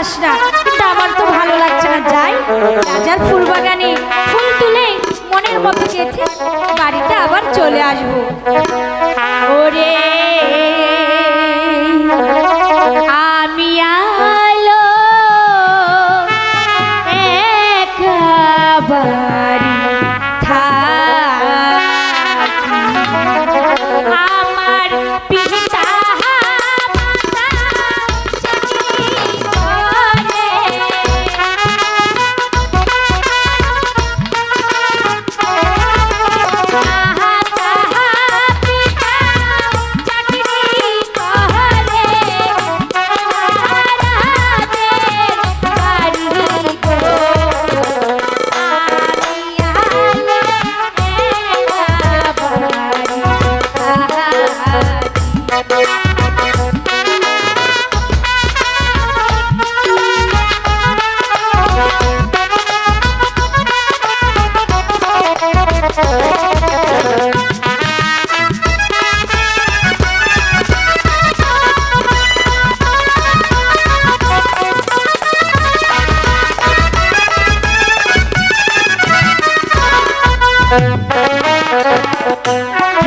যাস না। কিন্তু আমার তো ভালো লাগছে না। যাই, রাজার ফুল বাগানে ফুল তুলে মনের মতো গেথে বাড়িতে আবার চলে আসব। ওরে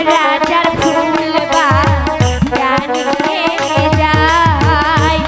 রাজার ফুল বা জানিয়ে যায়